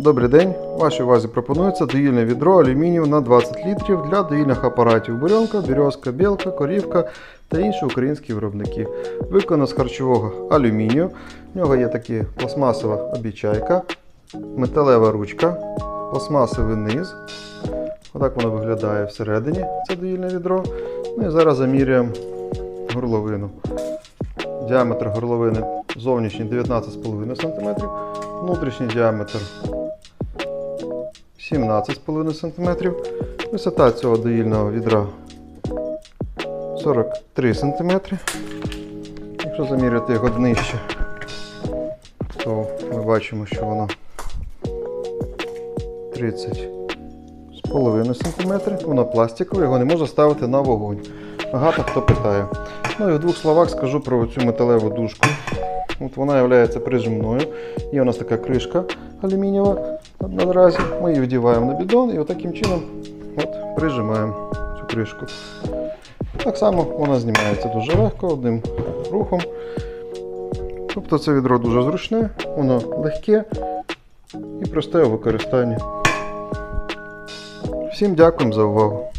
Добрий день. Вашій увазі пропонується доїльне відро алюмінію на 20 літрів для доїльних апаратів Бурьонка, Бірьозка, Білка, Корівка та інші українські виробники. Виконано з харчового алюмінію. В нього є такі пластмасова обічайка, металева ручка, пластмасовий низ. Отак воно виглядає всередині, це доїльне відро. Ну і зараз заміряємо горловину. Діаметр горловини зовнішній 19,5 см, внутрішній діаметр 17,5 см, висота цього доїльного відра 43 см. Якщо заміряти його днище, то ми бачимо, що воно 30,5 см. Воно пластикове, його не можна ставити на вогонь. Багато хто питає. Ну і в двох словах скажу про цю металеву дужку. От вона є прижимною. Є у нас така кришка алюмінієва наразі. Ми її вдіваємо на бідон і отаким чином от, прижимаємо цю кришку. Так само вона знімається дуже легко, одним рухом. Тобто це відро дуже зручне, воно легке і просте у використанні. Всім дякую за увагу.